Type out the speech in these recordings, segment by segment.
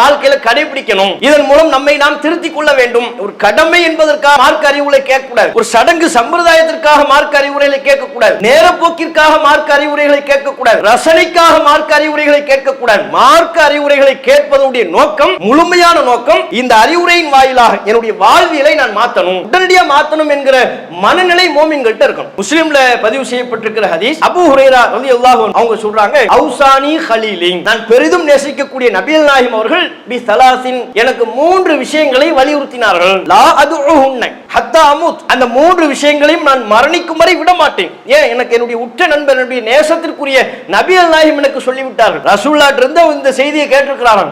வாழ்க்கையில கடைபிடிக்கணும். இதன் மூலம் நம்மை நாம் திருத்திக் கொள்ள வேண்டும். ஒரு கடமை என்பதற்காக மார்க் அறிவுரை கேட்கக்கூடாது. ஒரு சடங்கு சம்பிரதாயத்திற்காக மார்க் அறிவுரைகளை கேட்கக்கூடாது. நேரப்போக்கிற்காக மார்க் அறிவுரைகளை கேட்கக்கூடாது. ரசனைக்காக மார்க் அறிவுரைகளை கேட்கக்கூடாது. மார்க் அறிவுரைகளை கேட்பதனுடைய நோக்கம் முழுமையான நோக்கம் இந்த அறிவுரையின் வாயிலாக என்னுடைய வாழ்வியலை நான் மாத்தணும். உடனடியா மாத்தணும் என்கிற மனநிலை மோமின்கிட்ட இருக்கும் முஸ்லீம்ல பதிவு செய்யப்பட்டிருக்கிற ஹதீஸ் அபு ஹுரேரா வந்து அவங்க சொல்றாங்க அவுசானி ஹலீலிங் நான் பெரிதும் நேசிக்கக்கூடிய நபியல் நாயகம் அவர்கள் பி சலாசின் எனக்கு மூன்று விஷயங்களை வலியுறுத்தினார்கள். லா அது ஹத்தா அமுத். அந்த மூன்று விஷயங்களையும் நான் மரணிக்கும் வரை விட மாட்டேன் ஏன்? எனக்கு என்னுடைய உற்ற நண்பர் என்னுடைய நேசத்திற்குரிய நபியல் நாயகம் எனக்கு சொல்லிவிட்டார்கள். ரசூல்லாட் இருந்து இந்த செய்தியை கேட்டிருக்கிறார்கள்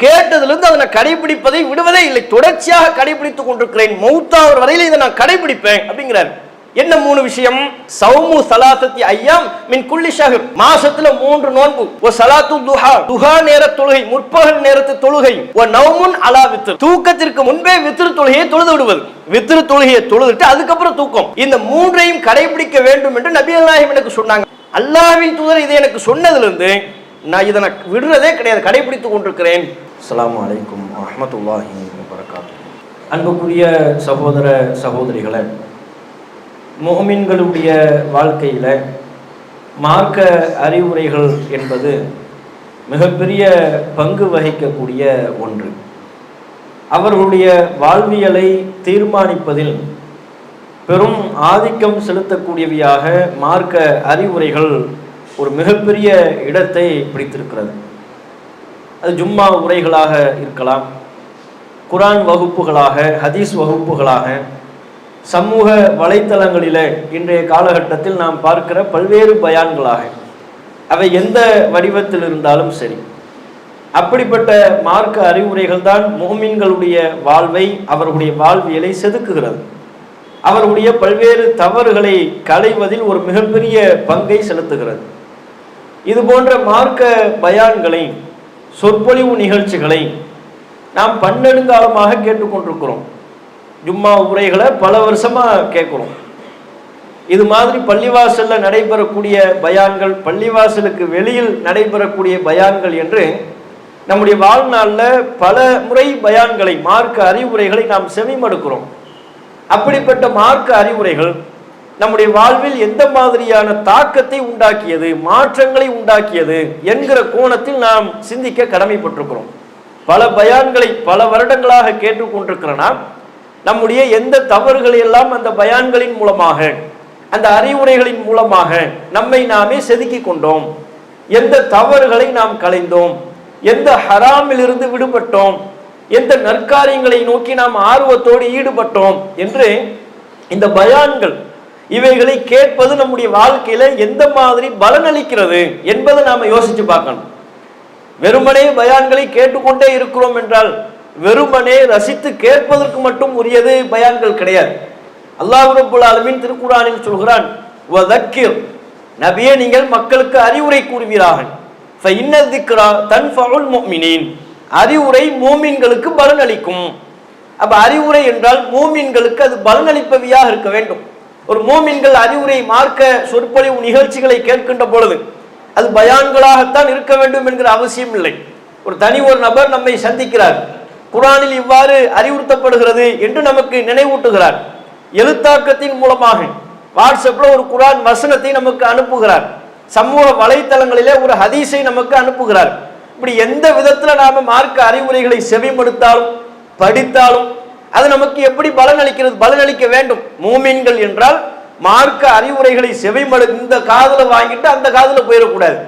கேட்டதிலிருந்து அதை நான் கடைபிடிப்பதை விடுவதே இல்லை. தொடர்ச்சியாக கடைபிடித்துக் கொண்டிருக்கிறேன். மௌத்தாவர் வரையில் இதை நான் கடைபிடிப்பேன் அப்படிங்கிறார். என்ன மூணு விஷயம்? சௌமு சலாசத்தி ஐயாம் மின் குள்ளி ஷஹர். மாசத்துல மூன்று நோன்பு. ஒ சலாத்து துஹா. துஹா நேர தொழுகை முற்பகல் நேரத்து தொழுகை. ஒ நௌமுன் அலா வித்ர். தூக்கத்திற்கு முன்பே வித்ரு தொழுகையை தொழுது விடுவது. வித்ரு தொழுகையை தொழுதுட்டு அதுக்கப்புறம் தூக்கம். இந்த மூன்றையும் கடைபிடிக்க வேண்டும் என்று நபிகள் நாயகம் எனக்கு சொன்னாங்க. அல்லாஹ்வின் தூதர் இதை எனக்கு சொன்னதிலிருந்து நான் இதை நான் விடுறதே கிடையாது கடைபிடித்துக் கொண்டிருக்கிறேன். அஸ்ஸலாமு அலைக்கும் வரஹ்மத்துல்லாஹி வபரகாத்துஹு. அன்புக்குரிய சகோதர சகோதரிகளே முகமின்களுடைய வாழ்க்கையில் மார்க்க அறிவுரைகள் என்பது மிகப்பெரிய பங்கு வகிக்கக்கூடிய ஒன்று. அவர்களுடைய வாழ்வியலை தீர்மானிப்பதில் பெரும் ஆதிக்கம் செலுத்தக்கூடியவையாக மார்க்க அறிவுரைகள் ஒரு மிகப்பெரிய இடத்தை பிடித்திருக்கிறது. அது ஜும்மா உரைகளாக இருக்கலாம் குரான் வகுப்புகளாக ஹதீஸ் வகுப்புகளாக சமூக வலைத்தளங்களில் இன்றைய காலகட்டத்தில் நாம் பார்க்கிற பல்வேறு பயான்களாக. அவை எந்த வடிவத்தில் இருந்தாலும் சரி. அப்படிப்பட்ட மார்க்க அறிவுரைகள் தான் மோமின்களுடைய வாழ்வை அவர்களுடைய வாழ்வியலை செதுக்குகிறது. அவர்களுடைய பல்வேறு தவறுகளை களைவதில் ஒரு மிகப்பெரிய பங்கை செலுத்துகிறது. இது போன்ற மார்க்க பயான்களை சொற்பொழிவு நிகழ்ச்சிகளை நாம் பன்னெடுங்காலமாக கேட்டுக்கொண்டிருக்கிறோம். ஜும்மா உரைகளை பல வருஷமாக கேட்குறோம். இது மாதிரி பள்ளிவாசலில் நடைபெறக்கூடிய பயான்கள் பள்ளிவாசலுக்கு வெளியில் நடைபெறக்கூடிய பயான்கள் என்று நம்முடைய வாழ்நாளில் பல முறை பயான்களை மார்க்க அறிவுரைகளை நாம் செவிமடுக்கிறோம். அப்படிப்பட்ட மார்க்க அறிவுரைகள் நம்முடைய வாழ்வில் எந்த மாதிரியான தாக்கத்தை உண்டாக்கியது மாற்றங்களை உண்டாக்கியது என்கிற கோணத்தில் நாம் சிந்திக்க கடமைப்பட்டிருக்கிறோம். பல பயான்களை பல வருடங்களாக கேட்டுக்கொண்டிருக்கிறனா நம்முடைய எந்த தவறுகளை எல்லாம் அந்த பயான்களின் மூலமாக அந்த அறிவுரைகளின் மூலமாக நம்மை நாமே செதுக்கி கொண்டோம் எந்த தவறுகளை நாம் களைந்தோம் எந்த ஹராமிலிருந்து விடுபட்டோம் எந்த நற்காரியங்களை நோக்கி நாம் ஆர்வத்தோடு ஈடுபட்டோம் என்று இந்த பயான்கள் இவைகளை கேட்பது நம்முடைய வாழ்க்கையில எந்த மாதிரி பலனளிக்கிறது என்பதை நாம யோசிச்சு பார்க்கணும். வெறுமனே பயான்களை கேட்டுக்கொண்டே இருக்கிறோம் என்றால் வெறுமனே ரசித்து கேட்பதற்கு மட்டும் உரியது பயான்கள் கிடையாது. அல்லாஹ் அலமின் திருக்குறானில் சொல்கிறான் நபியே நீங்கள் மக்களுக்கு அறிவுரை கூறுவீராக. அறிவுரை மோமீன்களுக்கு பலன் அளிக்கும் அறிவுரை அப்ப அறிவுரை என்றால் மோமீன்களுக்கு அது பலன் அளிப்பவையாக இருக்க வேண்டும். ஒரு மோமீன்கள் அறிவுரை மார்க்க சொற்பொழிவு நிகழ்ச்சிகளை கேட்கின்ற பொழுது அது பயான்களாகத்தான் இருக்க வேண்டும் என்கிற அவசியம் இல்லை ஒரு தனி ஒரு நபர் நம்மை சந்திக்கிறார். குரானில் இவ்வாறு அறிவுறுத்தப்படுகிறது என்று நமக்கு நினைவூட்டுகிறார். எழுத்தாக்கத்தின் மூலமாக. வாட்ஸ்அப்ல ஒரு குரான் வசனத்தை நமக்கு அனுப்புகிறார். சமூக வலைத்தளங்களிலே ஒரு ஹதீஸை நமக்கு அனுப்புகிறார். இப்படி எந்த விதத்துல நாம மார்க்க அறிவுரைகளை செவிமடுத்தாலும் படித்தாலும் அது நமக்கு எப்படி பலனளிக்கிறது? பலனளிக்க வேண்டும். மூமீன்கள் என்றால் மார்க்க அறிவுரைகளை செவிமடு இந்த காதில் வாங்கிட்டு அந்த காதில் போயிடக்கூடாது.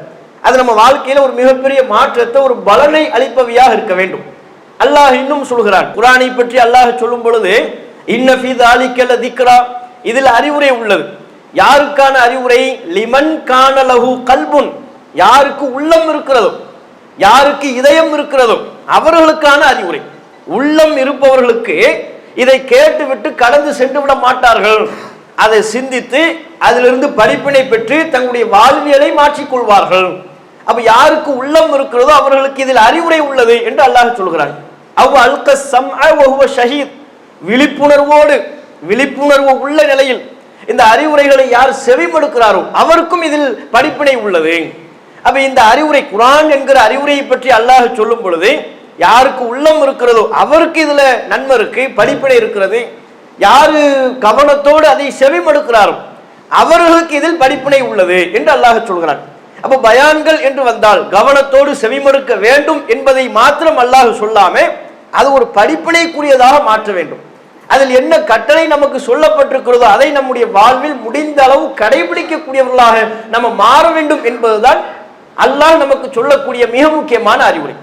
அது நம்ம வாழ்க்கையில ஒரு மிகப்பெரிய மாற்றத்தை ஒரு பலனை அளிப்பவையாக இருக்க வேண்டும். அல்லாஹ் இன்னும் சொல்கிறான். குரானை பற்றி அல்லாஹ் சொல்லும் பொழுது இன்னஃபி தாலிக்கல திக்ரா. இதில் அறிவுரை உள்ளது. யாருக்கான அறிவுரை? லிமன் காணலகு கல்புன். யாருக்கு உள்ளம் இருக்கிறதோ யாருக்கு இதயம் இருக்கிறதோ அவர்களுக்கான அறிவுரை. உள்ளம் இருப்பவர்களுக்கு இதை கேட்டுவிட்டு கடந்து சென்று விட மாட்டார்கள். அதை சிந்தித்து அதிலிருந்து படிப்பினை பெற்று தங்களுடைய வாழ்வியலை மாற்றிக்கொள்வார்கள். அப்ப யாருக்கு உள்ளம் இருக்கிறதோ அவர்களுக்கு இதில் அறிவுரை உள்ளது என்று அல்லாஹ் சொல்கிறான். அவ் அல்க சம் ஷஹீத். விழிப்புணர்வோடு விழிப்புணர்வு உள்ள நிலையில் இந்த அறிவுரைகளை யார் செவிமடுக்கிறாரோ அவருக்கும் இதில் படிப்பினை உள்ளது. அப்ப இந்த அறிவுரை குரான் என்கிற அறிவுரையை பற்றி அல்லாஹ் சொல்லும் பொழுது யாருக்கு உள்ளம் இருக்கிறதோ அவருக்கு இதுல நன்மை இருக்கு படிப்பினை இருக்கிறது. யாரு கவனத்தோடு அதை செவிமடுக்கிறாரோ அவர்களுக்கு இதில் படிப்பினை உள்ளது என்று அல்லாஹ் சொல்கிறான். அப்ப பயான்கள் என்று வந்தால் கவனத்தோடு செவிமறுக்க வேண்டும் என்பதை மாத்திரம் அல்லாஹ் சொல்லாம அது ஒரு படிப்பினைக்குரியதாக மாற்ற வேண்டும். அதில் என்ன கட்டளை நமக்கு சொல்லப்பட்டிருக்கிறதோ அதை நம்முடைய வாழ்வில் முடிந்த அளவு கடைபிடிக்கக்கூடியவர்களாக நம்ம மாற வேண்டும் என்பதுதான் அல்லாஹ் நமக்கு சொல்லக்கூடிய மிக முக்கியமான அறிவுரை.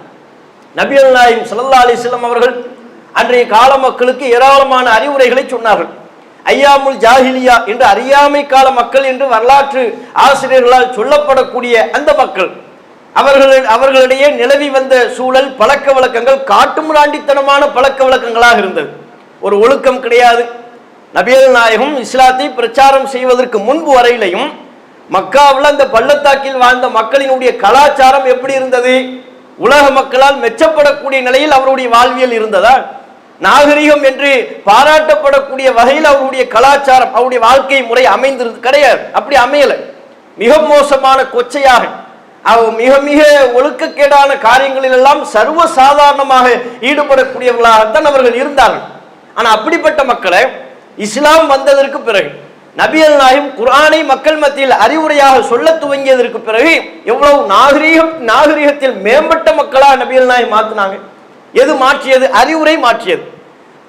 நபி அல்லாஹிம் சல்லா அலிஸ்லாம் அவர்கள் அன்றைய கால மக்களுக்கு ஏராளமான அறிவுரைகளை சொன்னார்கள். ஐயாமுல் ஜாஹிலியா என்று அறியாமை கால மக்கள் என்று வரலாற்று ஆசிரியர்களால் சொல்லப்படக்கூடிய அந்த மக்கள். அவர்கள் அவர்களிடையே நிலவி வந்த சூழல் பழக்க வழக்கங்கள் காட்டுமிராண்டித்தனமான பழக்க வழக்கங்களாக இருந்தது. ஒரு ஒழுக்கம் கிடையாது. நபியல் நாயகம் இஸ்லாத்தை பிரச்சாரம் செய்வதற்கு முன்பு வரையிலையும் மக்காவில் அந்த பள்ளத்தாக்கில் வாழ்ந்த மக்களினுடைய கலாச்சாரம் எப்படி இருந்தது? உலக மக்களால் மெச்சப்படக்கூடிய நிலையில் அவருடைய வாழ்வியல் இருந்ததா? நாகரிகம் என்று பாராட்டப்படக்கூடிய வகையில் அவருடைய கலாச்சாரம் அவருடைய வாழ்க்கை முறை அமைந்திருது கிடையாது. அப்படி அமையல. மிக மோசமான கொச்சையாக அவ மிக மிக ஒழுக்கக்கேடான காரியங்களில் எல்லாம் சர்வ சாதாரணமாக ஈடுபடக்கூடியவர்களாகத்தான் அவர்கள் இருந்தார்கள். ஆனா அப்படிப்பட்ட மக்களை இஸ்லாம் வந்ததற்கு பிறகு நபியல் நாயும் குரானை மக்கள் மத்தியில் அறிவுரையாக சொல்ல துவங்கியதற்கு பிறகு எவ்வளவு நாகரீகம் நாகரீகத்தில் மேம்பட்ட மக்களாக நபியல் நாயும் மாத்தினாங்க. எது மாற்றியது? அறிவுரை மாற்றியது.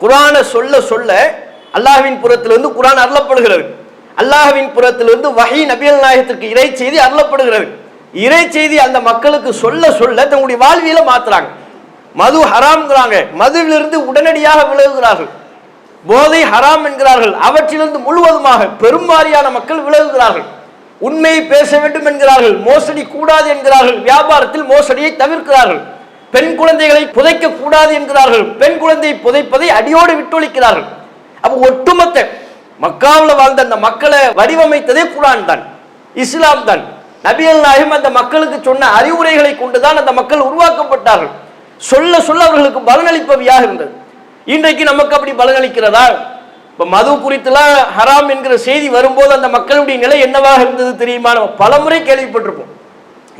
குரானை சொல்ல சொல்ல அல்லாஹ்வின் புறத்திலிருந்து குரான் அருளப்படுகிறது. அல்லாஹ்வின் புறத்திலிருந்து வகை நபியல் நாயகத்திற்கு இறை செய்தி அருளப்படுகிறது. இறை செய்தி அந்த மக்களுக்கு சொல்ல சொல்ல தங்களுடைய வாழ்வியல மாத்துறாங்க. மது ஹராம்ங்கிறாங்க. மதுவிலிருந்து உடனடியாக விலகுகிறார்கள். போதை ஹராம் என்கிறார்கள். அவற்றிலிருந்து முழுவதுமாக பெரும்பாரியான மக்கள் விலகுகிறார்கள். உண்மையை பேச வேண்டும் என்கிறார்கள். மோசடி கூடாது என்கிறார்கள். வியாபாரத்தில் மோசடியை தவிர்க்கிறார்கள். பெண் குழந்தைகளை புதைக்க கூடாது என்கிறார்கள். பெண் குழந்தையை புதைப்பதை அடியோடு விட்டொழிக்கிறார்கள். அப்ப ஒட்டுமொத்த மக்காவில் வாழ்ந்த அந்த மக்களை வடிவமைத்ததே குரான் தான். இஸ்லாம் தான். நபியல் நாயகம் அந்த மக்களுக்கு சொன்ன அறிவுரைகளை கொண்டுதான் அந்த மக்கள் உருவாக்கப்பட்டார்கள். சொல்ல சொல்ல அவர்களுக்கு பலனளிப்பவையாக இருந்தது. இன்றைக்கு நமக்கு அப்படி பலனளிக்கிறதா? இப்ப மது குறித்துலாம் ஹராம் என்கிற செய்தி வரும்போது அந்த மக்களுடைய நிலை என்னவாக இருந்தது தெரியுமா? நம்ம பலமுறை கேள்விப்பட்டிருப்போம்.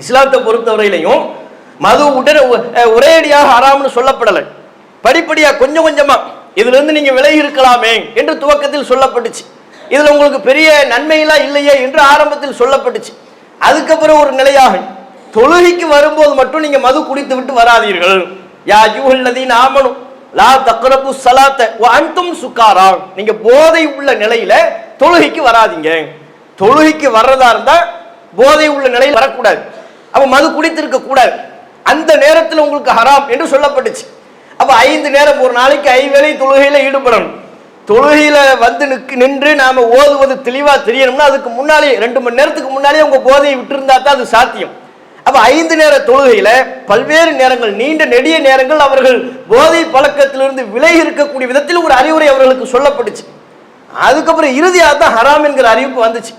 இஸ்லாத்தை பொறுத்தவரையிலையும் மது உடனே ஒரேடியாக ஹராம்னு சொல்லப்படலை. படிப்படியாக கொஞ்சம் கொஞ்சமாக இதிலிருந்து நீங்கள் விலகி இருக்கலாமே என்று துவக்கத்தில் சொல்லப்பட்டுச்சு. இதில் உங்களுக்கு பெரிய நன்மையெல்லாம் இல்லையே என்று ஆரம்பத்தில் சொல்லப்பட்டுச்சு. அதுக்கப்புறம் ஒரு நிலையாக தொழுகைக்கு வரும்போது மட்டும் நீங்கள் மது குடித்து விட்டு வராதீர்கள். யா யூஹல்லதீன் ஆமனும் லா தக்ரபு சலாத்த அன்தும் சுக்காரா. நீங்கள் போதை உள்ள நிலையில் தொழுகைக்கு வராதீங்க. தொழுகைக்கு வர்றதா இருந்தால் போதை உள்ள நிலையில் வரக்கூடாது. அப்போ மது குடித்திருக்க கூடாது அந்த நேரத்தில் உங்களுக்கு ஹராம் என்று சொல்லப்பட்டுச்சு. அப்போ ஐந்து நேரம் ஒரு நாளைக்கு ஐவேளை தொழுகையில் ஈடுபடணும். தொழுகையில் வந்து நிற்கு நின்று நாம் ஓதுவது தெளிவாக தெரியணும்னா அதுக்கு முன்னாலே ரெண்டு மணி நேரத்துக்கு முன்னாலே உங்கள் போதையை விட்டுருந்தா தான் அது சாத்தியம். அப்போ ஐந்து நேர தொழுகையில் பல்வேறு நேரங்கள் நீண்ட நெடிய நேரங்கள் அவர்கள் போதை பழக்கத்திலிருந்து விலகி இருக்கக்கூடிய விதத்தில் ஒரு அறிவுரை அவர்களுக்கு சொல்லப்பட்டுச்சு. அதுக்கப்புறம் இறுதியாக தான் ஹராம் என்கிற அறிவிப்பு வந்துச்சு.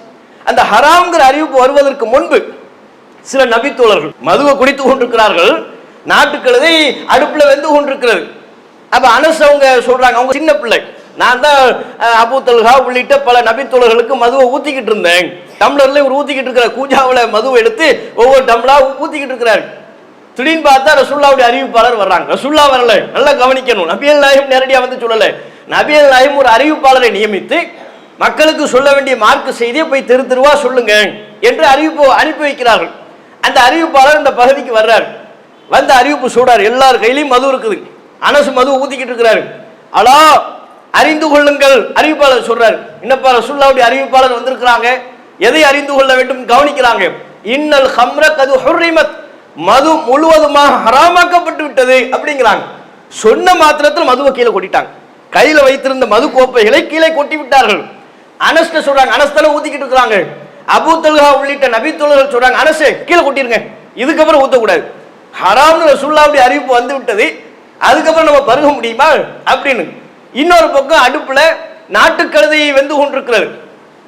அந்த ஹராம்ங்கிற அறிவிப்பு வருவதற்கு முன்பு சில நபித்தோழர்கள் மதுவை குடித்து கொண்டிருக்கிறார்கள். நாட்டுக்கழுதை அடுப்புல வெந்து கொண்டிருக்கிறது. அப்ப அனஸ் அவங்க சொல்றாங்க அவங்க சின்ன பிள்ளை. நான் தான் அஹ், தல்ஹா உள்ளிட்ட பல நபித்தோழர்களுக்கு மதுவை ஊத்திக்கிட்டு இருந்தேன். டம்ளர்ல இவர் ஊத்திக்கிட்டு இருக்கிற கூஜாவில் மதுவை எடுத்து ஒவ்வொரு டம்ளா ஊத்திக்கிட்டு இருக்கிறாரு. திடீர்னு பார்த்தா ரசுல்லாவுடைய அறிவிப்பாளர் வர்றாங்க. ரசுல்லா வரல. நல்லா கவனிக்கணும். நபியல் நாயம் நேரடியாக வந்து சொல்லல. நபியல் நாயம் ஒரு அறிவிப்பாளரை நியமித்து மக்களுக்கு சொல்ல வேண்டிய மார்க்கு செய்தியை போய் தெரு தெருவா சொல்லுங்க என்று அறிவிப்பு அனுப்பி வைக்கிறார்கள். அந்த அறிவிப்பாளர் இந்த பகுதிக்கு வர்றார். வந்து அறிவிப்பு சொல்றாரு எல்லார் கையிலையும் மது இருக்குது. அனசு மது ஊத்திக்கிட்டு இருக்கிறாரு. அலா அறிந்து கொள்ளுங்கள் அறிவிப்பாளர் சொல்றாரு. என்னப்பா ரசுல்லாவுடைய அறிவிப்பாளர் வந்திருக்கிறாங்க. எதை அறிந்து கொள்ள வேண்டும் கவனிக்கிறாங்க. இன்னல் ஹம்ர கது ஹுர்ரிமத். மது முழுவதுமாக ஹராமாக்கப்பட்டு விட்டது அப்படிங்கிறாங்க. சொன்ன மாத்திரத்தில் மதுவை கீழே கொட்டிட்டாங்க. கையில் வைத்திருந்த மது கோப்பைகளை கீழே கொட்டி விட்டார்கள் அனஸ்ட சொல்றாங்க அனஸ்தான ஊத்திக்கிட்டு இருக்கிறாங்க. அபூ தல்ஹா உள்ளிட்ட நபித்தோழர்கள் சொல்றாங்க அனசே கீழே கொட்டிருங்க. இதுக்கப்புறம் ஊத்தக்கூடாது. ஹராம்னு ரசூல்லாவுடைய அறிவிப்பு வந்து விட்டது. அதுக்கப்புறம் நம்ம பருக முடியுமா? அப்படின்னு. இன்னொரு பக்கம் அடுப்புல நாட்டுக்கழுதையை வெந்து கொண்டிருக்கிறது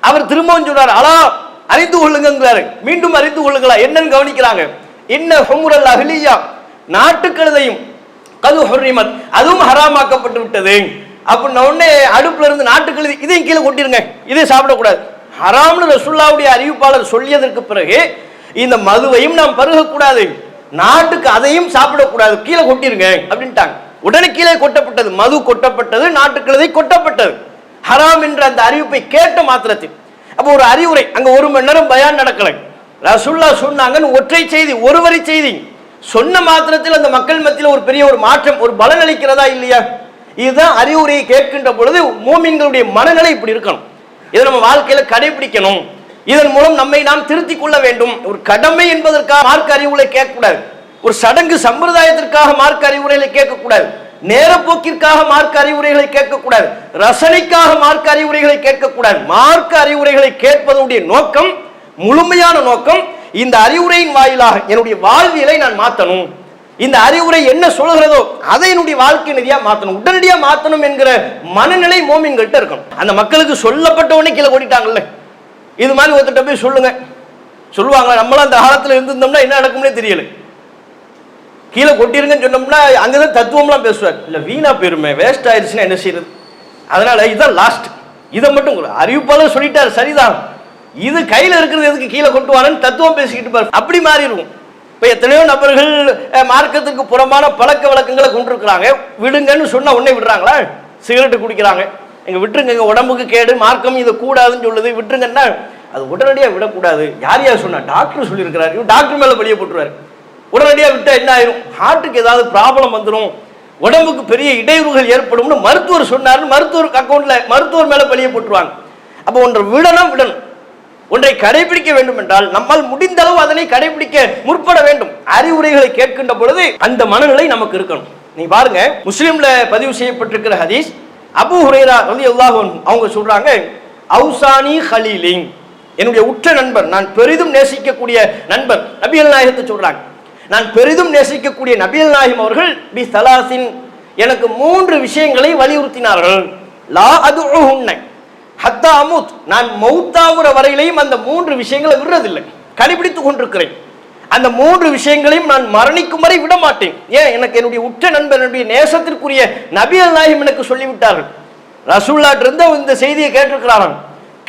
அவர் திரும்பவும் சொல்றாரு அலா அறிந்து கொள்ளுங்கிறாரு மீண்டும் அறிந்து கொள்ளுங்களா? என்னன்னு கவனிக்கிறாங்க. என்ன ஹுமுரல் அஹ்லியா. நாட்டுக்கழுதையும் கது ஹுர்ரிமத். அதுவும் ஹராமாக்கப்பட்டு விட்டது. அப்படின்ன உடனே அடுப்புல இருந்து நாட்டுக்கழுதை இதையும் கீழே கொட்டிருங்க. இதையும் சாப்பிடக்கூடாது. ஹராம்னு ரசுல்லாவுடைய அறிவிப்பாளர் சொல்லியதற்கு பிறகு இந்த மதுவையும் நாம் பருகக்கூடாது நாட்டுக்கு அதையும் சாப்பிடக்கூடாது கீழே கொட்டிருங்க அப்படின்ட்டாங்க. உடனே கீழே கொட்டப்பட்டது மது கொட்டப்பட்டது நாட்டுக்கிழதை கொட்டப்பட்டது. ஹராம் என்ற அந்த அறிவிப்பை கேட்ட மாத்திரத்தில். அப்போ ஒரு அறிவுரை அங்க ஒரு மணி நேரம் பயான் நடக்கலை. ரசுல்லா சொன்னாங்கன்னு ஒற்றை செய்தி ஒரு வரி செய்தி. சொன்ன மாத்திரத்தில் அந்த மக்கள் மத்தியில் ஒரு பெரிய ஒரு மாற்றம் ஒரு பலன் அளிக்கிறதா இல்லையா? இதுதான் அறிவுரையை கேட்கின்ற பொழுது மூமின்களுடைய மனநிலை இப்படி இருக்கணும். இதை நம்ம வாழ்க்கையில கடைபிடிக்கணும். இதன் மூலம் நம்மை நாம் திருத்திக் கொள்ள வேண்டும். ஒரு கடமை என்பதற்காக மார்க்க அறிவுரை கேட்கக்கூடாது. ஒரு சடங்கு சம்பிரதாயத்திற்காக மார்க்க அறிவுரைகளை கேட்கக்கூடாது. நேரப்போக்கிற்காக மார்க்க அறிவுரைகளை கேட்கக்கூடாது. ரசனைக்காக மார்க்க அறிவுரைகளை கேட்கக்கூடாது. மார்க்க அறிவுரைகளை கேட்பதனுடைய நோக்கம் முழுமையான நோக்கம் இந்த அறிவுரையின் வாயிலாக என்னுடைய வாழ்வியலை நான் மாற்றணும் இந்த அறிவுரை என்ன சொல்கிறதோ அதை என்னுடைய வாழ்க்கை நிதியாக மாற்றணும் உடனடியாக மாற்றணும் என்கிற மனநிலை மோமின்கள்ட்ட இருக்கணும். அந்த மக்களுக்கு சொல்லப்பட்டவனே கீழே ஓடிட்டாங்கல்ல. இது மாதிரி ஒருத்தட்ட போய் சொல்லுங்க. சொல்லுவாங்க நம்மளாம் அந்த காலத்தில் இருந்திருந்தோம்னா என்ன நடக்கும்னே தெரியல. கீழே கொட்டிருங்கன்னு சொன்னோம்னா அங்கதான் தத்துவம்லாம் பேசுவார். இல்லை வீணா போயிருமே வேஸ்ட் ஆயிடுச்சுன்னா என்ன செய்யறது? அதனால இதுதான் லாஸ்ட் இதை மட்டும் கொடு. அறிவிப்பாளர் சொல்லிட்டாரு சரிதான். இது கையில் இருக்கிறது எதுக்கு கீழே கொண்டு வாரன்னு தத்துவம் பேசிக்கிட்டு பாரு அப்படி மாறிடுவோம். இப்போ எத்தனையோ நபர்கள் மார்க்கத்துக்கு புறம்பான பழக்க வழக்கங்களை கொண்டிருக்கிறாங்க. விடுங்கன்னு சொன்னால் உடனே விடுறாங்களா? சிகரெட்டு குடிக்கிறாங்க. எங்கள் விட்டுருங்க எங்கள் உடம்புக்கு கேடு மார்க்கம் இது கூடாதுன்னு சொல்லுது விட்டுருங்கன்னா அது உடனடியாக விடக்கூடாது. யார் யார் சொன்னா? டாக்டர் சொல்லியிருக்கிறார். இவர் டாக்டர் மேலே பழிய போட்டுருவாரு. உடனடியாக விட்டால் என்ன ஆயிரும்? ஹார்ட்டுக்கு ஏதாவது ப்ராப்ளம் வந்துடும் உடம்புக்கு பெரிய இடையூறுகள் ஏற்படும்னு மருத்துவர் சொன்னார்னு மருத்துவர் அக்கௌண்ட்ல மருத்துவர் மேலே பழிய போட்டுருவாங்க. அப்போ ஒன்றை விடணும் விடணும். ஒன்றை கடைபிடிக்க வேண்டும் என்றால் நம்மால் முடிந்த அளவு அதனை கடைபிடிக்க முற்பட வேண்டும். அறிவுரைகளை கேட்கின்ற பொழுது அந்த மனநிலை நமக்கு இருக்கணும். நீ பாருங்க முஸ்லீம்ல பதிவு செய்யப்பட்டிருக்கிற ஹதீஸ் அபு ஹுரைரா ரலி அவங்க சொல்றாங்க அவுசானி ஹலீலிங் என்னுடைய உற்ற நண்பர் நான் பெரிதும் நேசிக்கக்கூடிய நண்பர் நபியல் நாயகத்தை சொல்றாங்க. நான் பெரிதும் நேசிக்கக்கூடிய நபியல் நாயகம் அவர்கள் பி சலாசின். எனக்கு மூன்று விஷயங்களை வலியுறுத்தினார்கள். லா அது உன்னை ஹத்தா அமுத். நான் மௌத்தாவுற வரையிலையும் அந்த மூன்று விஷயங்களை விடுறதில்லை. கடைபிடித்துக் கொண்டிருக்கிறேன். அந்த மூன்று விஷயங்களையும் நான் மரணிக்கும் வரை விட மாட்டேன். ஏன்? எனக்கு என்னுடைய உற்ற நண்பர் என்னுடைய நேசத்திற்குரிய நபியல் நாயகம் எனக்கு சொல்லிவிட்டார்கள். ரசூல்லாட் இருந்து இந்த செய்தியை கேட்டிருக்கிறாராம்.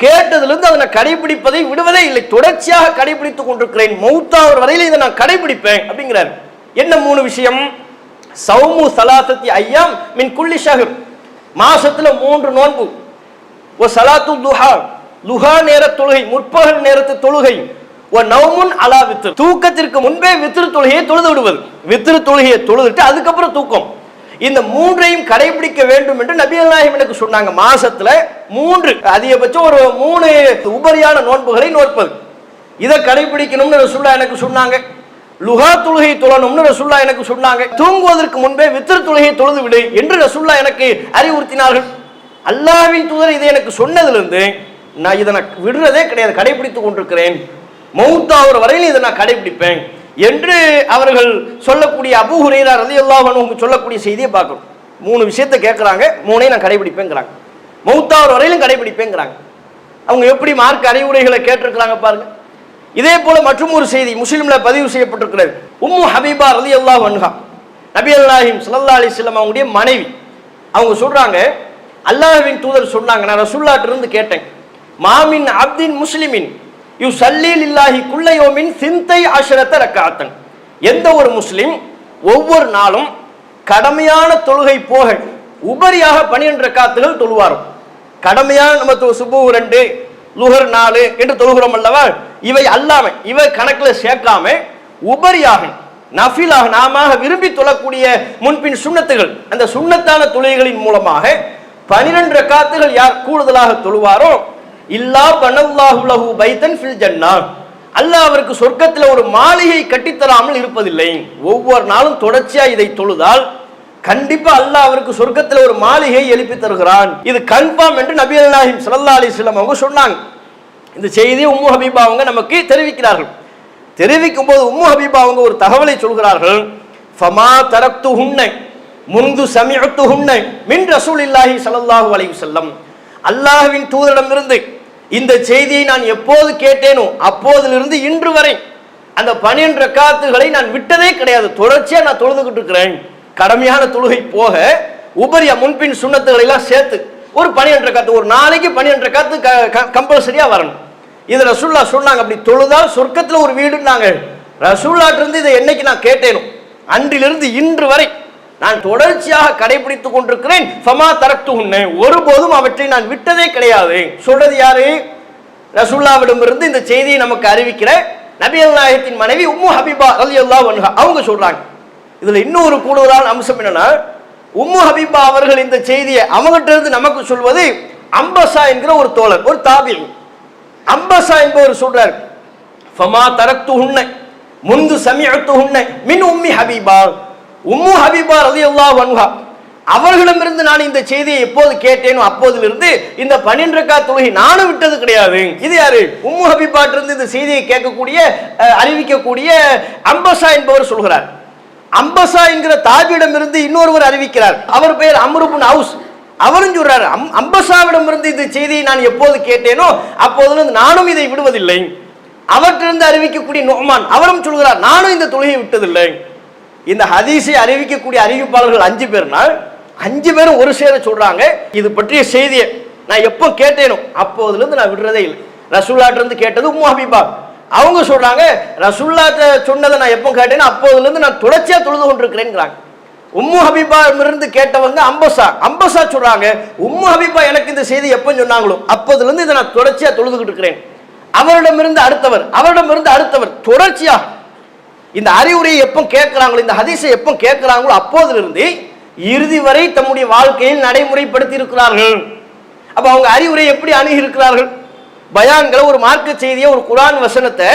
கேட்டதிலிருந்து அதனை கடைபிடிப்பதை விடுவதே இல்லை. தொடர்ச்சியாக கடைபிடித்துக் கொண்டிருக்கிறேன். மௌத்தாவர் வரையில் இதை நான் கடைபிடிப்பேன் அப்படிங்கிறார். என்ன மூணு விஷயம்? சௌமு சலாசத்தி ஐயாம் மின் குள்ளி ஷஹர். மாசத்துல மூன்று நோன்பு. ஓ சலாத்து துஹா லுஹா நேர தொழுகை முற்பகல் நேரத்து தொழுகை ஓ நவமுன் அலா வித்ரு. தூக்கத்திற்கு முன்பே வித்ரு தொழுகையை தொழுது விடுவது. வித்ரு தொழுகையை தொழுதுட்டு அதுக்கப்புறம் தூக்கம். இந்த மூன்றையும் கடைபிடிக்க வேண்டும் என்று நபிகள் நாயகம் எனக்கு சொன்னாங்க. மாசத்துல மூன்று அதிகபட்சம் ஒரு மூணு உபரியான நோன்புகளை நோற்பது. இதை கடைபிடிக்கணும்னு ரசுல்லா எனக்கு சொன்னாங்க. லுஹா தொழுகை தொழணும்னு ரசுல்லா எனக்கு சொன்னாங்க. தூங்குவதற்கு முன்பே வித்திர தொழுகையை தொழுது விடு என்று ரசுல்லா எனக்கு அறிவுறுத்தினார்கள். அல்லாஹ்வின் தூதர் இதை எனக்கு சொன்னதுலேருந்து நான் இதை நான் விடுறதே கிடையாது கடைபிடித்துக் கொண்டிருக்கிறேன். மௌத்தாவர் வரையில் இதை நான் கடைபிடிப்பேன் என்று அவர்கள் சொல்லக்கூடிய அபூ ஹுரைரா ரலியல்லாஹு அன்ஹு சொல்லக்கூடிய செய்தியை பார்க்கணும். மூணு விஷயத்தை கேட்குறாங்க மூணையும் நான் கடைபிடிப்பேங்கிறாங்க. மௌத்தாவர் வரையிலும் கடைபிடிப்பேங்கிறாங்க. அவங்க எப்படி மார்க் அறிவுரைகளை கேட்டிருக்கிறாங்க பாருங்க. இதே போல மற்றும் ஒரு செய்தி முஸ்லீமில் பதிவு செய்யப்பட்டிருக்கிறது. உம்மு ஹபீபா ரதி அல்லாஹ் வன்ஹா நபி அல்லாஹிம் சல்லா அலிஸ்லாம் அவங்களுடைய மனைவி. அவங்க சொல்றாங்க அல்லாஹ்வின் தூதர் சொன்னாங்க நான் ரசூல்லாட்ட இருந்து கேட்டேன் மாமின் அப்தின் முஸ்லிமின் யூ சல்லீல் இல்லாஹி குள்ளையோமின் சிந்தை அஷரத்த ரக்காத்தன். எந்த ஒரு முஸ்லிம் ஒவ்வொரு நாளும் கடமையான தொழுகை போக உபரியாக பனிரெண்டு ரக்காத்துகள் தொழுவாரும். கடமையான நம்ம சுபு ரெண்டு லுகர் நாலு என்று தொழுகிறோம் அல்லவா? இவை அல்லாம இவை கணக்கில் சேர்க்காம உபரியாக நஃபிலாக நாம விரும்பி தொழக்கூடிய முன்பின் சுண்ணத்துகள் அந்த சுண்ணத்தான தொழுகைகளின் மூலமாக பனிரெண்டு ரக்காத்துகள் யார் கூடுதலாக தொழுவாரோ? இல்லா பனல்லாஹு பைத்தன் ஃபில் ஜன்னா. அல்லாஹ் அவருக்கு சொர்க்கத்தில் ஒரு மாளிகை கட்டித்தராமல் இருப்பதில்லை. ஒவ்வொரு நாளும் தொடர்ச்சியாக இதை தொழுதால் கண்டிப்பா அல்லாஹ் அவருக்கு சொர்க்கத்தில் ஒரு மாளிகை எழுப்பி தருகிறான். இது கன்ஃபார்ம் என்று நபி அல்லாஹிம் சல்லா அலைஹி அவங்க சொன்னாங்க. இந்த செய்தியை உம்மு ஹபீபா அவங்க நமக்கு தெரிவிக்கிறார்கள். தெரிவிக்கும் போது உம்மு ஹபீபா அவங்க ஒரு தகவலை சொல்கிறார்கள். ஃபமா தரத்து உன்னை முந்து சமிஅத்து ஹுன்னை மின் ரசூலில்லாஹி ஸல்லல்லாஹு அலைஹி வஸல்லம். அல்லாஹ்வின் தூதரிடமிருந்து இந்த செய்தியை நான் எப்போது கேட்டேனோ அப்போதிலிருந்து இன்று வரை அந்த பனிரெண்டு ரக்காத்துகளை நான் விட்டதே கிடையாது. தொடர்ச்சியாக நான் தொழுதுகிட்டு இருக்கிறேன். கடமையான தொழுகை போக உபரியா முன்பின் சுண்ணத்துகளை எல்லாம் சேர்த்து ஒரு பனிரெண்டு காத்து ஒரு நாளைக்கு பனிரெண்டு காத்து கம்பல்சரியா வரணும். இது ரசூல்லா சொன்னாங்க அப்படி தொழுதால் சொர்க்கத்தில் ஒரு வீடுன்னாங்க. ரசூல்லாட்டிருந்து இதை என்னைக்கு நான் கேட்டேனும் அன்றிலிருந்து இன்று வரை நான் தொடர்ச்சியாக கடைபிடித்துக் கொண்டிருக்கிறேன். ஃபமா தரத்து உன்னை ஒருபோதும் அவற்றை நான் விட்டதே கிடையாது. சொல்றது யாரு? ரசூல்லாவிடமிருந்து இந்த செய்தியை நமக்கு அறிவிக்கிற நபி நாயகத்தின் மனைவி உம்மு ஹபீபா அலி அல்லா அவங்க சொல்றாங்க. இதுல இன்னொரு கூடுதலான அம்சம் என்னன்னா உம்மு ஹபீபா அவர்கள் இந்த செய்தியை அவங்ககிட்ட இருந்து நமக்கு சொல்வது அம்பசா என்கிற ஒரு தோழர் ஒரு தாபி அம்பசா என்பவர் சொல்றார் ஃபமா தரத்து உன்னை முந்து சமயத்து உன்னை மின் உம்மி ஹபீபா. உம்மு ஹபீபா ரதி அல்லா வன்ஹா அவர்களிடமிருந்து நான் இந்த செய்தியை எப்போது கேட்டேனோ அப்போதிலிருந்து இந்த பன்னிரண்டு ரக்கா தொழுகை நானும் விட்டது கிடையாது. இது யாரு? உம்மு ஹபீபாட்டிருந்து இந்த செய்தியை கேட்கக்கூடிய அறிவிக்கக்கூடிய அம்பசா என்பவர் சொல்கிறார். அம்பசா என்கிற தாபியிடமிருந்து இன்னொருவர் அறிவிக்கிறார். அவர் பெயர் அம்ருபுன் ஹவுஸ் அவரும் சொல்றாரு அம் அம்பசாவிடமிருந்து இந்த செய்தியை நான் எப்போது கேட்டேனோ அப்போதிலிருந்து நானும் இதை விடுவதில்லை. அவற்றிலிருந்து அறிவிக்கக்கூடிய நோமான் அவரும் சொல்கிறார் நானும் இந்த தொழுகையை விட்டதில்லை. இந்த ஹதீஸை அறிவிக்கக்கூடிய அறிவிப்பாளர்கள் அஞ்சு பேர்னால் அஞ்சு பேரும் ஒரு சேர சொல்றாங்க இது பற்றிய செய்தியை நான் எப்போ கேட்டேனோ அப்போதுலேருந்து நான் விடுறதே இல்லை. ரசுல்லாட்டிருந்து கேட்டது உம்மா ஹபீபா. அவங்க சொல்றாங்க ரசுல்லாட்ட சொன்னதை நான் எப்போ கேட்டேனோ அப்போதுலேருந்து நான் தொடர்ச்சியாக தொழுது கொண்டிருக்கிறேங்கிறாங்க உம்மு ஹபீபா இருந்து கேட்டவங்க அம்பசா. அம்பசா சொல்றாங்க உம்மு ஹபீபா எனக்கு இந்த செய்தி எப்போ சொன்னாங்களோ அப்போதுலேருந்து இதை நான் தொடர்ச்சியாக தொழுதுகிட்டு இருக்கிறேன். அவரிடமிருந்து அடுத்தவர் அவரிடமிருந்து அடுத்தவர் தொடர்ச்சியாக இந்த அறிவுரையை எப்போ கேட்குறாங்களோ இந்த ஹதீஸை எப்போ கேட்குறாங்களோ அப்போதிலிருந்து இறுதி வரை தம்முடைய வாழ்க்கையில் நடைமுறைப்படுத்தி இருக்கிறார்கள் அப்போ அவங்க அறிவுரை எப்படி அணுகியிருக்கிறார்கள்? பயான்களை ஒரு மார்க்க செய்தியை ஒரு குரான் வசனத்தை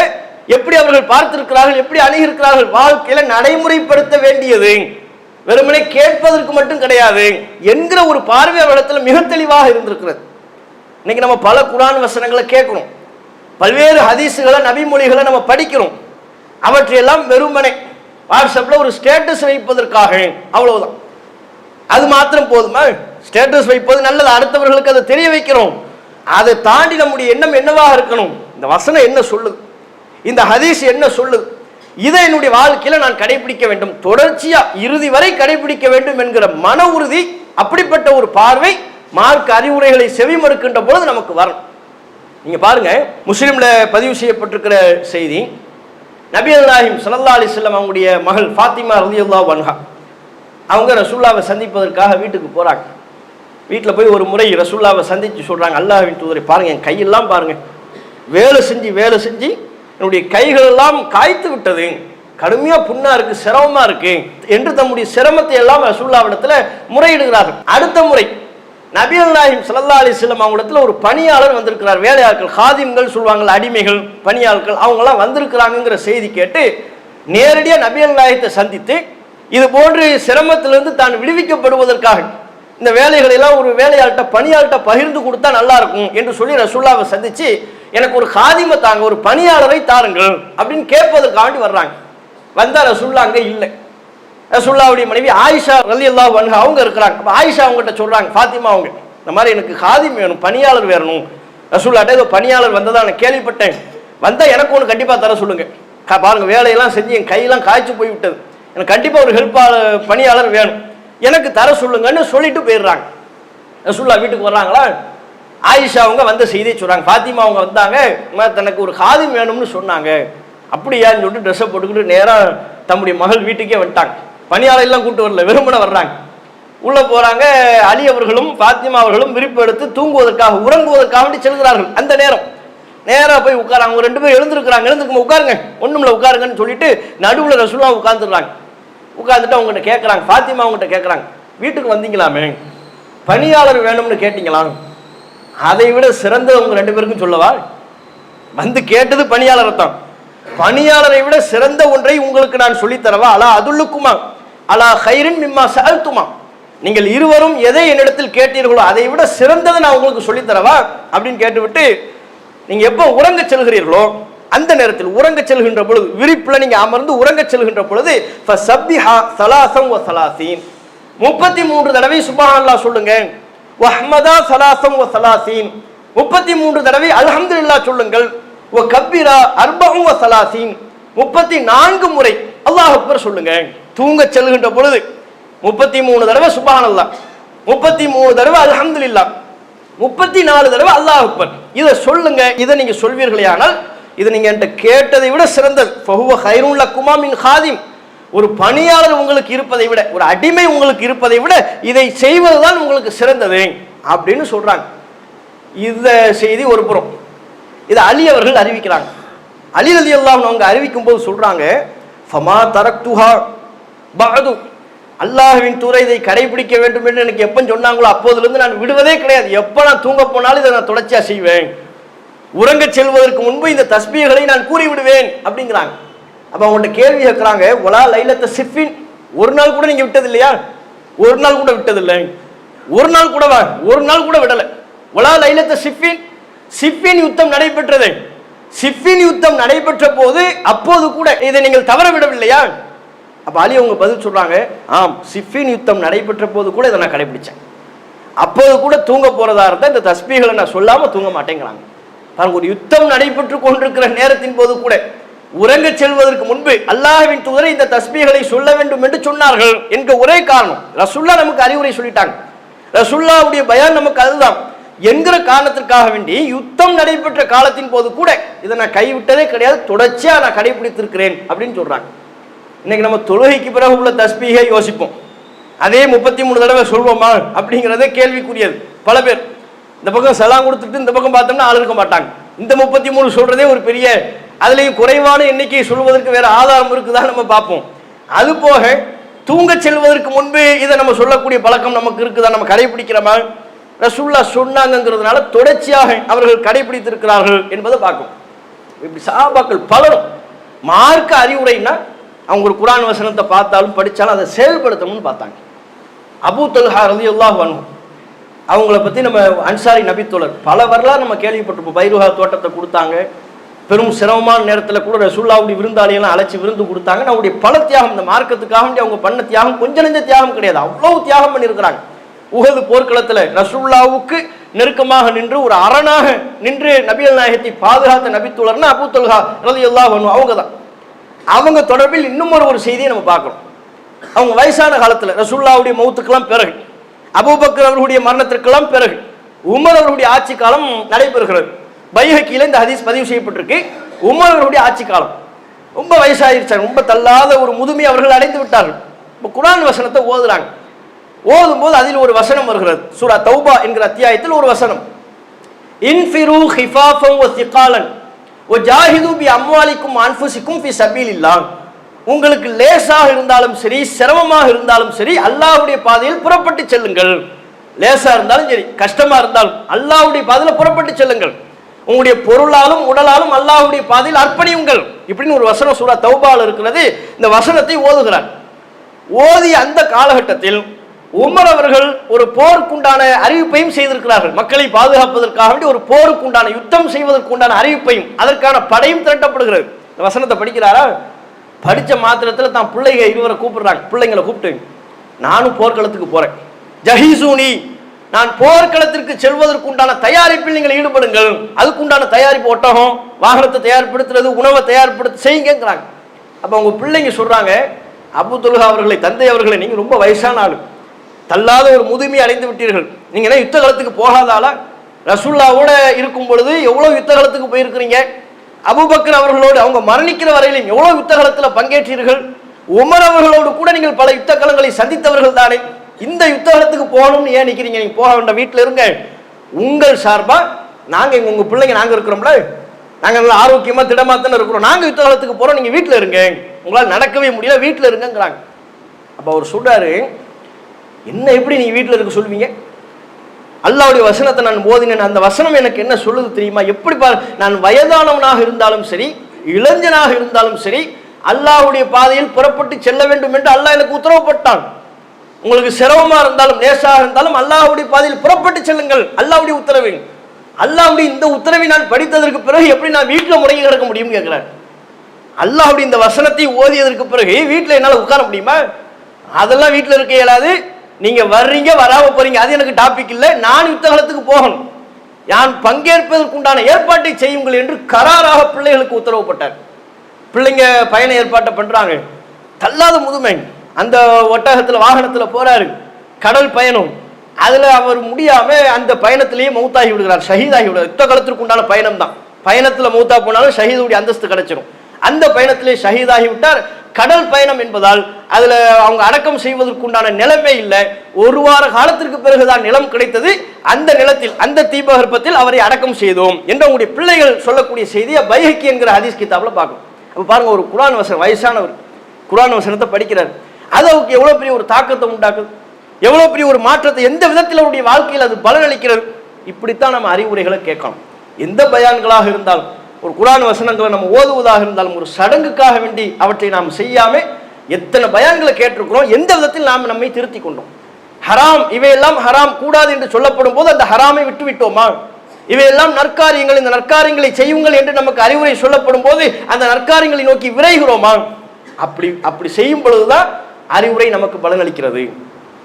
எப்படி அவர்கள் பார்த்திருக்கிறார்கள் எப்படி அணுகியிருக்கிறார்கள்? வாழ்க்கையில் வாழ்க்கையில நடைமுறைப்படுத்த வேண்டியது. வெறுமனை கேட்பதற்கு மட்டும் கிடையாது என்கிற ஒரு பார்வை அவரிடத்துல மிக தெளிவாக இருந்திருக்கிறது. இன்னைக்கு நம்ம பல குரான் வசனங்களை கேட்கணும் பல்வேறு ஹதீஸுகளை நபிமொழிகளை நம்ம படிக்கிறோம். அவற்றையெல்லாம் வெறுமனே வாட்ஸ்அப்பில் ஒரு ஸ்டேட்டஸ் வைப்பதற்காக அவ்வளவுதான். அது மாத்திரம் போதுமா? ஸ்டேட்டஸ் வைப்பது நல்லது. அடுத்தவர்களுக்கு அதை தெரிய வைக்கிறோம். அதை தாண்டி நம்முடைய எண்ணம் என்னவாக இருக்கணும்? இந்த வசனம் என்ன சொல்லுது? இந்த ஹதீஸ் என்ன சொல்லுது? இதை என்னுடைய வாழ்க்கையில் நான் கடைபிடிக்க வேண்டும். தொடர்ச்சியாக இறுதி வரை கடைபிடிக்க வேண்டும் என்கிற மன உறுதி அப்படிப்பட்ட ஒரு பார்வை மார்க் அறிவுரைகளை செவிமறுக்கின்ற பொழுது நமக்கு வரணும். நீங்கள் பாருங்கள் முஸ்லீமில் பதிவு செய்யப்பட்டிருக்கிற செய்தி நபி அல்லாஹிம் சல்லா அலிஸ்லாம் அவங்களுடைய மகள் ஃபாத்திமா ரலியுல்லா வன்ஹா அவங்க ரசூல்லாவை சந்திப்பதற்காக வீட்டுக்கு போகிறாங்க வீட்டில் போய் ஒரு முறை ரசூல்லாவை சந்தித்து சொல்கிறாங்க அல்லாஹின் தூதரை பாருங்கள் என் கையெல்லாம் பாருங்கள் வேலை செஞ்சு வேலை செஞ்சு என்னுடைய கைகள் எல்லாம் காய்த்து விட்டது. கடுமையாக புண்ணாக இருக்குது சிரமமாக இருக்குது என்று தம்முடைய சிரமத்தை எல்லாம் ரசூல்லாவிடத்துல முறையிடுகிறார்கள். அடுத்த முறை நபி அல்லாஹிம் சல்லா அலிஸ்லாம் அவங்களிடத்துல ஒரு பணியாளர் வந்திருக்கிறார். வேலையாட்கள் ஹாதிம்கள் சொல்லுவாங்கள்ல அடிமைகள் பணியாட்கள் அவங்கெல்லாம் வந்திருக்கிறாங்கிற செய்தி கேட்டு நேரடியாக நபி அல்லாஹத்தை சந்தித்து இது போன்று சிரமத்திலிருந்து தான் விடுவிக்கப்படுவதற்காக இந்த வேலைகளை எல்லாம் ஒரு வேலையாள்கிட்ட பணியாள்கிட்ட பகிர்ந்து கொடுத்தா நல்லா இருக்கும் என்று சொல்லி ரசுல்லாவை சந்தித்து எனக்கு ஒரு காதிமை தாங்க ஒரு பணியாளரை தாருங்கள் அப்படின்னு கேட்பதற்காண்டி வர்றாங்க. வந்தால் ரசுல்லா அங்கே இல்லை. ரசுல்லாவுடைய மனைவி ஆயிஷா ரலி அல்லா வன்ஹா அவங்க இருக்கிறாங்க. அப்போ ஆயிஷா அவங்ககிட்ட சொல்கிறாங்க ஃபாத்திமா அவங்க இந்த மாதிரி எனக்கு ஹாதிம் வேணும் பணியாளர் வேணும். ரசூல்லாட்ட ஏதோ பணியாளர் வந்ததா நான் கேள்விப்பட்டேன். வந்தால் எனக்கு ஒன்று கண்டிப்பாக தர சொல்லுங்க. பாருங்கள் வேலையெல்லாம் செஞ்சு என் கையெல்லாம் காய்ச்சி போய் விட்டது எனக்கு கண்டிப்பாக ஒரு ஹெல்ப்பாளர் பணியாளர் வேணும். எனக்கு தர சொல்லுங்கன்னு சொல்லிட்டு போயிடுறாங்க. ரசுல்லா வீட்டுக்கு வர்றாங்களா? ஆயிஷா அவங்க வந்த செய்தியை சொல்கிறாங்க ஃபாத்திமா அவங்க வந்தாங்க தனக்கு ஒரு ஹாதிம் வேணும்னு சொன்னாங்க. அப்படியான்னு சொல்லிட்டு ட்ரெஸ்ஸை போட்டுக்கிட்டு நேராக தம்முடைய மகள் வீட்டுக்கே வந்துட்டாங்க. பணியாளர் எல்லாம் கூட்டு வரல வெறுமனை வர்றாங்க. உள்ள போறாங்க அலி அவர்களும் ஃபாத்திமா அவர்களும் விருப்ப எடுத்து தூங்குவதற்காக உறங்குவதற்காக வேண்டி செல்கிறார்கள். அந்த நேரம். நேராக போய் உட்காராங்க அவங்க ரெண்டு பேரும் எழுந்திருக்கிறாங்க. எழுந்திருக்கும் உட்காருங்க. ஒண்ணுமில்ல உட்காருங்கன்னு சொல்லிட்டு நடுவில் ரசூலா உட்காந்துடுறாங்க உட்காந்துட்டு அவங்ககிட்ட கேட்குறாங்க ஃபாத்திமா அவங்ககிட்ட கேட்குறாங்க வீட்டுக்கு வந்தீங்களாமே? பணியாளர் வேணும்னு கேட்டிங்களா? அதை விட சிறந்தது அவங்க ரெண்டு பேருக்கும் சொல்லவா? வந்து கேட்டது பணியாளரை தான். பணியாளரை விட சிறந்த ஒன்றை உங்களுக்கு நான் சொல்லித் தரவா? அலா அதுல்லுக்குமா? அலா ஹைரின் மிம்மா சல்துமா நீங்கள் இருவரும் எதை என்னிடத்தில் கேட்டீர்களோ அதை விட சிறந்ததை நான் உங்களுக்கு சொல்லித் தரவா அப்படின்னு கேட்டுவிட்டு நீங்கள் எப்போ உறங்க செல்கிறீர்களோ அந்த நேரத்தில் உறங்க செல்கின்ற பொழுது விரிப்பில் நீங்கள் அமர்ந்து உறங்க செல்கின்ற பொழுது சப்பிஹா சலாசம் வ சலாசீன். முப்பத்தி மூன்று தடவை சுபஹான்லா சொல்லுங்க. வஹ்மதா சலாசம் வ சலாசீன். முப்பத்தி மூன்று தடவை அல்ஹம்துலில்லாஹ் சொல்லுங்கள். ஓ கப்பிரா அர்பகம் வ சலாசீன். முப்பத்தி நான்கு முறை அல்லாஹ் அக்பர் சொல்லுங்க. தூங்க செல்கின்ற பொழுது முப்பத்தி மூணு தடவை சுபானல்லா முப்பத்தி மூணு தடவை அல்ஹம்துலில்லாஹ். முப்பத்தி நாலு தடவை அல்லாஹ் அக்பர். இதை சொல்லுங்க இதை நீங்க சொல்வீர்களே ஆனால் இது நீங்க என்கிட்ட கேட்டதை விட சிறந்தது. ஃபஹுவ ஹைருன் குமாமின் ஹாதிம். ஒரு பணியாளர் உங்களுக்கு இருப்பதை விட ஒரு அடிமை உங்களுக்கு இருப்பதை விட இதை செய்வதுதான் உங்களுக்கு சிறந்தது அப்படின்னு சொல்றாங்க. இந்த செய்தி ஒரு புறம். இதை அலி அவர்கள் அறிவிக்கிறாங்க. அலி அலி அல்லாஹ் அவங்க அறிவிக்கும் போது சொல்றாங்க ஃபமா தரக்துஹா பகது அல்லாஹுவின் தூரை இதை கடைபிடிக்க வேண்டும் என்று எனக்கு எப்போ சொன்னாங்களோ அப்போதுலேருந்து நான் விடுவதே கிடையாது. எப்போ நான் தூங்க போனாலும் இதை நான் தொடர்ச்சியாக செய்வேன். உறங்க செல்வதற்கு முன்பு இந்த தஸ்பீகளை நான் கூறி விடுவேன் அப்படிங்கிறாங்க. அப்போ அவங்கள்ட்ட கேள்வி கேட்குறாங்க ஒலா லைலத்தை சிஃபின்? ஒரு நாள் கூட நீங்கள் விட்டது இல்லையா ஒரு நாள் கூட விட்டதில்லை. ஒரு நாள் கூட வா ஒரு நாள் கூட விடலை. ஒலா லைலத்தை சிஃபின்? சிஃபின் யுத்தம் நடைபெற்றது. சிஃபின் யுத்தம் நடைபெற்ற போது அப்போது கூட இதை நீங்கள் தவற விடவில்லையா? அப்போ அலி அவங்க பதில் சொல்கிறாங்க ஆம் சிஃபின் யுத்தம் நடைபெற்ற போது கூட இதை நான் கடைபிடித்தேன் அப்போது கூட தூங்க போகிறதா இருந்தால் இந்த தஸ்பீகளை நான் சொல்லாமல் தூங்க மாட்டேங்கிறாங்க. பாருங்க ஒரு யுத்தம் நடைபெற்று கொண்டிருக்கிற நேரத்தின் போது கூட உறங்க செல்வதற்கு முன்பு அல்லாஹ்வின் தூதரை இந்த தஸ்பீகளை சொல்ல வேண்டும் என்று சொன்னார்கள் என்கிற ஒரே காரணம். ரசுல்லா நமக்கு அறிவுரை சொல்லிட்டாங்க. ரசுல்லாவுடைய பயான் நமக்கு அதுதான். என்கிற காரணத்திற்காக வேண்டி யுத்தம் நடைபெற்ற காலத்தின் போது கூட இதை நான் கைவிட்டதே கிடையாது தொடர்ச்சியாக நான் கடைபிடித்திருக்கிறேன் அப்படின்னு சொல்றாங்க. இன்னைக்கு நம்ம தொழுகைக்கு பிறகு உள்ள தஸ்பீகை யோசிப்போம். அதே முப்பத்தி மூணு தடவை சொல்வோமா அப்படிங்கிறதே கேள்விக்குரியது. பல பேர். இந்த பக்கம் செலாம் கொடுத்துட்டு இந்த பக்கம் பார்த்தோம்னா ஆள் இருக்க மாட்டாங்க. இந்த முப்பத்தி மூணு சொல்றதே ஒரு பெரிய அதுலேயும் குறைவான எண்ணிக்கையை சொல்வதற்கு வேற ஆதாரம் இருக்குதா நம்ம பார்ப்போம். அது போக தூங்க செல்வதற்கு முன்பு இதை நம்ம சொல்லக்கூடிய பழக்கம் நமக்கு இருக்குதா? நம்ம கடைபிடிக்கிறோமா? ரசுல்லா சொன்னாங்கிறதுனால தொடர்ச்சியாக அவர்கள் கடைபிடித்திருக்கிறார்கள் என்பதை பார்க்கும் இப்படி சாபாக்கள் பலரும் மார்க்க அறிவுரைன்னா அவங்களுக்கு குரான் வசனத்தை பார்த்தாலும் படித்தாலும் அதை செயல்படுத்தணும்னு பார்த்தாங்க. அபு தொல்ஹா ரலி அல்லாஹ் அவங்கள பற்றி நம்ம அன்சாரி நபித்தோழர் பல வரலாறு நம்ம கேள்விப்பட்டிருப்போம். பைருஹா தோட்டத்தை கொடுத்தாங்க. பெரும் சிரமமான நேரத்தில் கூட ரசூல்லாவுடைய விருந்தாளியெல்லாம் அழைச்சி விருந்து கொடுத்தாங்க. நம்முடைய பல தியாகம் இந்த மார்க்கத்துக்காக வேண்டி அவங்க பண்ண தியாகம் கொஞ்ச நெஞ்ச தியாகம் கிடையாது. அவ்வளோ தியாகம் பண்ணியிருக்கிறாங்க. உகது போர்க்களத்தில் ரசூல்லாவுக்கு நெருக்கமாக நின்று ஒரு அரணாக நின்று நபியல் நாயகத்தை பாதுகாத்த நபித்தோழர்னா அபூ தொல்ஹா ரலி அல்லாஹ் அவங்க தான் அவங்க தொடர்பில் இன்னும் ஒரு ஒரு செய்தியை நம்ம பார்க்குறோம் அவங்க வயசான காலத்தில் ரசுல்லாவுடைய மௌத்துக்கெல்லாம் பிறகு அபூபக்கர் அவர்களுடைய மரணத்திற்கெல்லாம் பிறகு உமர் அவர்களுடைய ஆட்சி காலம் நடைபெறுகிறது. பைஹக்கியில் இந்த ஹதீஸ் பதிவு செய்யப்பட்டிருக்கு. உமர் அவர்களுடைய ஆட்சி காலம். ரொம்ப வயசாயிருச்சாங்க ரொம்ப தள்ளாத ஒரு முதுமை அவர்கள் அடைந்து விட்டார்கள். இப்போ குரான் வசனத்தை ஓதுறாங்க. ஓதும்போது அதில் ஒரு வசனம் வருகிறது. சூரா தௌபா என்கிற அத்தியாயத்தில் ஒரு வசனம். இன்ஃபிரு ஹிஃபாஃபம் வ சிகாலன் ஓ ஜாஹிது பி அம்வாலிக்கும் பி சபீல் சபீலில்லாஹ் உங்களுக்கு லேசாக இருந்தாலும் சரி சிரமமாக இருந்தாலும் சரி அல்லாவுடைய பாதையில் புறப்பட்டு செல்லுங்கள். லேசா இருந்தாலும் சரி கஷ்டமா இருந்தாலும் அல்லாவுடைய பாதையில் புறப்பட்டு செல்லுங்கள். உங்களுடைய பொருளாலும் உடலாலும் அல்லாவுடைய பாதையில் அர்ப்பணியுங்கள். இப்படின்னு ஒரு வசனம் சூரா தௌபால் இருக்கிறது. இந்த வசனத்தை ஓதுகிறார். ஓதிய அந்த காலகட்டத்தில் உமர் அவர்கள் ஒரு போருக்குண்டான அறிவிப்பையும் செய்திருக்கிறார்கள். மக்களை பாதுகாப்பதற்காக வேண்டி ஒரு போருக்குண்டான யுத்தம் செய்வதற்குண்டான அறிவிப்பையும் அதற்கான படையும் திரட்டப்படுகிறது. இந்த வசனத்தை படிக்கிறாரா? படித்த மாத்திரத்தில் தான் பிள்ளைங்க இருவரை கூப்பிடுறாங்க. பிள்ளைங்களை கூப்பிட்டு நானும் போர்க்களத்துக்கு போறேன். ஜஹிசூனி நான் போர்க்களத்திற்கு செல்வதற்குண்டான தயாரிப்பில் நீங்கள் ஈடுபடுங்கள். அதுக்குண்டான தயாரிப்பு ஒட்டகம் வாகனத்தை தயார்படுத்துறது உணவை தயார்படுத்த செய்யுங்கிறாங்க அப்போ உங்கள் பிள்ளைங்க சொல்கிறாங்க அபு அவர்களை தந்தை அவர்களை நீங்கள் ரொம்ப வயசான ஆளு. தள்ளாத ஒரு முதுமை அடைந்து விட்டீர்கள். நீங்க என்ன யுத்த காலத்துக்கு போகாத ஆளா இருக்கும் பொழுது எவ்வளவு யுத்த காலத்துக்கு போயிருக்கிறீங்க? அபுபக்கர் அவர்களோடு அவங்க மரணிக்கிற வரையிலும் எவ்வளவு யுத்த காலத்தில் பங்கேற்றீர்கள்? உமர் அவர்களோடு கூட நீங்கள் பல யுத்த காலங்களை சந்தித்தவர்கள் தானே. இந்த யுத்த காலத்துக்கு போகணும்னு ஏன் நிற்கிறீங்க நீங்க போக வேண்டாம் வீட்டில் இருங்க. உங்கள் சார்பா நாங்க எங்க உங்க பிள்ளைங்க நாங்க இருக்கிறோம்ல. நாங்க நல்லா ஆரோக்கியமா திடமா தானே இருக்கிறோம். நாங்க யுத்த காலத்துக்கு போறோம் நீங்க வீட்டில் இருங்க. உங்களால் நடக்கவே முடியல வீட்டில் இருங்கங்கிறாங்க. அப்ப அவர் சொல்றாரு என்ன எப்படி நீங்கள் வீட்டில் இருக்க சொல்வீங்க? அல்லாவுடைய வசனத்தை நான் போதினேன் அந்த வசனம் எனக்கு என்ன சொல்லுது தெரியுமா? எப்படி பா நான் வயதானவனாக இருந்தாலும் சரி இளைஞனாக இருந்தாலும் சரி அல்லாஹ்வுடைய பாதையில் புறப்பட்டு செல்ல வேண்டும் என்று அல்லாஹ் எனக்கு உத்தரவுப்பட்டான் உங்களுக்கு சிரமமாக இருந்தாலும் லேசாக இருந்தாலும் அல்லாஹ்வுடைய பாதையில் புறப்பட்டு செல்லுங்கள். அல்லாஹ்வுடைய உத்தரவு அல்லாஹ்வுடைய இந்த உத்தரவை நான் படித்ததற்கு பிறகு எப்படி நான் வீட்டில் முடங்கி கிடக்க முடியும்னு கேட்குறேன் அல்லாஹுடைய இந்த வசனத்தை ஓதியதற்கு பிறகு வீட்டில் என்னால் உட்கார முடியுமா? அதெல்லாம் வீட்டில் இருக்க இயலாது நீங்க வர்றீங்க வராம போறீங்க அது எனக்கு டாபிக் இல்லை. நான் யுத்த காலத்துக்கு போகணும். நான் பங்கேற்பதற்குண்டான ஏற்பாட்டை செய்யுங்கள் என்று கராராக பிள்ளைகளுக்கு உத்தரவுப்பட்டார். பிள்ளைங்க பயண ஏற்பாட்டை பண்றாங்க. தள்ளாத முதுமை அந்த ஒட்டகத்தில் வாகனத்தில் போறாரு. கடல் பயணம். அதில் அவர் முடியாம அந்த பயணத்திலேயே மௌத்தாகி விடுகிறார். ஷஹீதாகி விடுகிறார். யுத்த காலத்திற்கு உண்டான பயணம் தான் பயணத்தில் மௌத்தா போனாலும் ஷஹீதுடைய அந்தஸ்து கிடைச்சிடும் அந்த பயணத்திலே ஷஹீதாகி விட்டார். கடல் பயணம் என்பதால் அதில் அவங்க அடக்கம் செய்வதற்குண்டான நிலமே இல்லை. ஒரு வார காலத்திற்கு பிறகுதான் நிலம் கிடைத்தது. அந்த நிலத்தில் அந்த தீபகற்பத்தில் அவரை அடக்கம் செய்தோம் என்று அவங்களுடைய பிள்ளைகள் சொல்லக்கூடிய செய்தியை பைஹக்கி என்கிற ஹதீஸ் கிதாபில் பார்க்கணும். அப்போ பாருங்கள் ஒரு குரான் வசனம் வயசானவர். குரான் வசனத்தை படிக்கிறார். அது அவருக்கு எவ்வளோ பெரிய ஒரு தாக்கத்தை உண்டாக்குது? எவ்வளோ பெரிய ஒரு மாற்றத்தை எந்த விதத்தில் அவருடைய வாழ்க்கையில் அது பலனளிக்கிறது? இப்படித்தான் நம்ம அறிவுரைகளை கேட்கணும். எந்த பயான்களாக இருந்தாலும் ஒரு குரான் வசனங்களை நம்ம ஓதுவதாக இருந்தாலும் ஒரு சடங்குக்காக வேண்டி அவற்றை நாம் செய்யாம எத்தனை பயான்களை கேட்டிருக்கிறோம் எந்த விதத்தில் நாம் நம்மை திருத்தி கொண்டோம். ஹராம் இவையெல்லாம் ஹராம் கூடாது என்று சொல்லப்படும் போது அந்த ஹராமை விட்டு விட்டோமா? இவையெல்லாம் நற்காரியங்கள் இந்த நற்காரியங்களை செய்யுங்கள் என்று நமக்கு அறிவுரை சொல்லப்படும் போது அந்த நற்காரியங்களை நோக்கி விரைகிறோமா? அப்படி அப்படி செய்யும் பொழுதுதான் அறிவுரை நமக்கு பலனளிக்கிறது.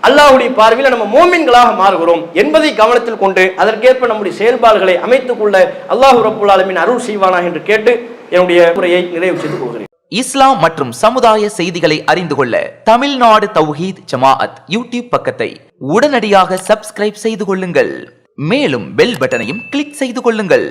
அல்லாஹுடைய பார்வையில் நம்ம மோமின்களாக மாறுகிறோம் என்பதை கவனத்தில் கொண்டு அதற்கேற்ப நம்முடைய செயல்பாடுகளை அமைத்துக் கொள்ள அல்லாஹ் ரப்புல் ஆலமின் அருள் செய்வானா என்று கேட்டு என்னுடைய உரையை நிறைவு செய்து கொள்கிறேன். இஸ்லாம் மற்றும் சமுதாய செய்திகளை அறிந்து கொள்ள தமிழ்நாடு தௌஹீத் ஜமாஅத் யூடியூப் பக்கத்தை உடனடியாக சப்ஸ்கிரைப் செய்து கொள்ளுங்கள். மேலும் பெல் பட்டனையும் கிளிக் செய்து கொள்ளுங்கள்.